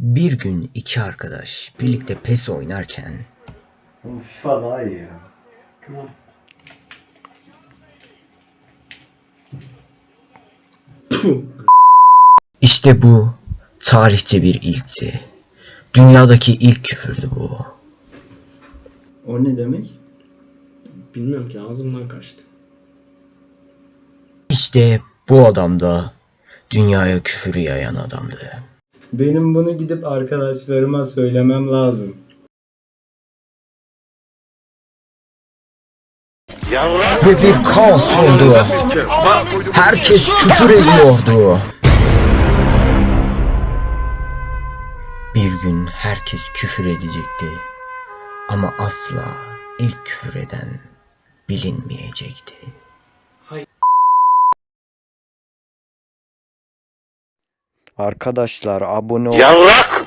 Bir gün iki arkadaş birlikte PES oynarken Oğlum FIFA daha iyi ya. işte bu tarihte bir ilkti. Dünyadaki ilk küfürdü bu. O ne demek? Bilmiyorum ki ağzımdan kaçtı. İşte bu adam da dünyaya küfürü yayan adamdı. Benim bunu gidip arkadaşlarıma söylemem lazım. Ve bir kaos oldu. Herkes küfür ediyordu. Bir gün herkes küfür edecekti. Ama asla ilk küfür eden bilinmeyecekti. Arkadaşlar abone ol. Yavrak!